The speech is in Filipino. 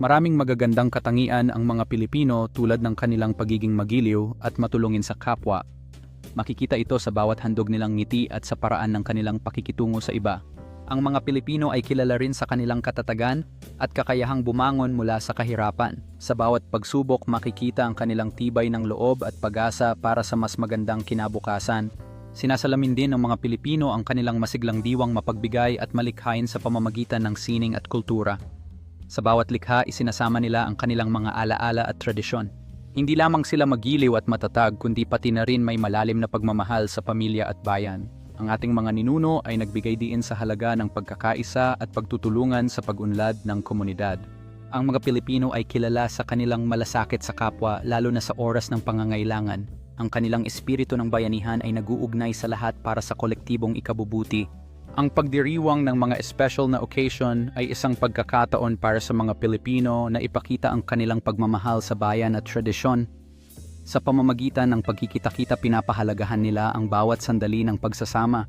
Maraming magagandang katangian ang mga Pilipino tulad ng kanilang pagiging magiliw at matulungin sa kapwa. Makikita ito sa bawat handog nilang ngiti at sa paraan ng kanilang pakikitungo sa iba. Ang mga Pilipino ay kilala rin sa kanilang katatagan at kakayahang bumangon mula sa kahirapan. Sa bawat pagsubok makikita ang kanilang tibay ng loob at pag-asa para sa mas magandang kinabukasan. Sinasalamin din ng mga Pilipino ang kanilang masiglang diwang mapagbigay at malikhain sa pamamagitan ng sining at kultura. Sa bawat likha, isinasama nila ang kanilang mga alaala at tradisyon. Hindi lamang sila magiliw at matatag, kundi pati na rin may malalim na pagmamahal sa pamilya at bayan. Ang ating mga ninuno ay nagbigay diin sa halaga ng pagkakaisa at pagtutulungan sa pag-unlad ng komunidad. Ang mga Pilipino ay kilala sa kanilang malasakit sa kapwa lalo na sa oras ng pangangailangan. Ang kanilang espiritu ng bayanihan ay naguugnay sa lahat para sa kolektibong ikabubuti. Ang pagdiriwang ng mga special na occasion ay isang pagkakataon para sa mga Pilipino na ipakita ang kanilang pagmamahal sa bayan at tradisyon. Sa pamamagitan ng pagkikita-kita pinapahalagahan nila ang bawat sandali ng pagsasama.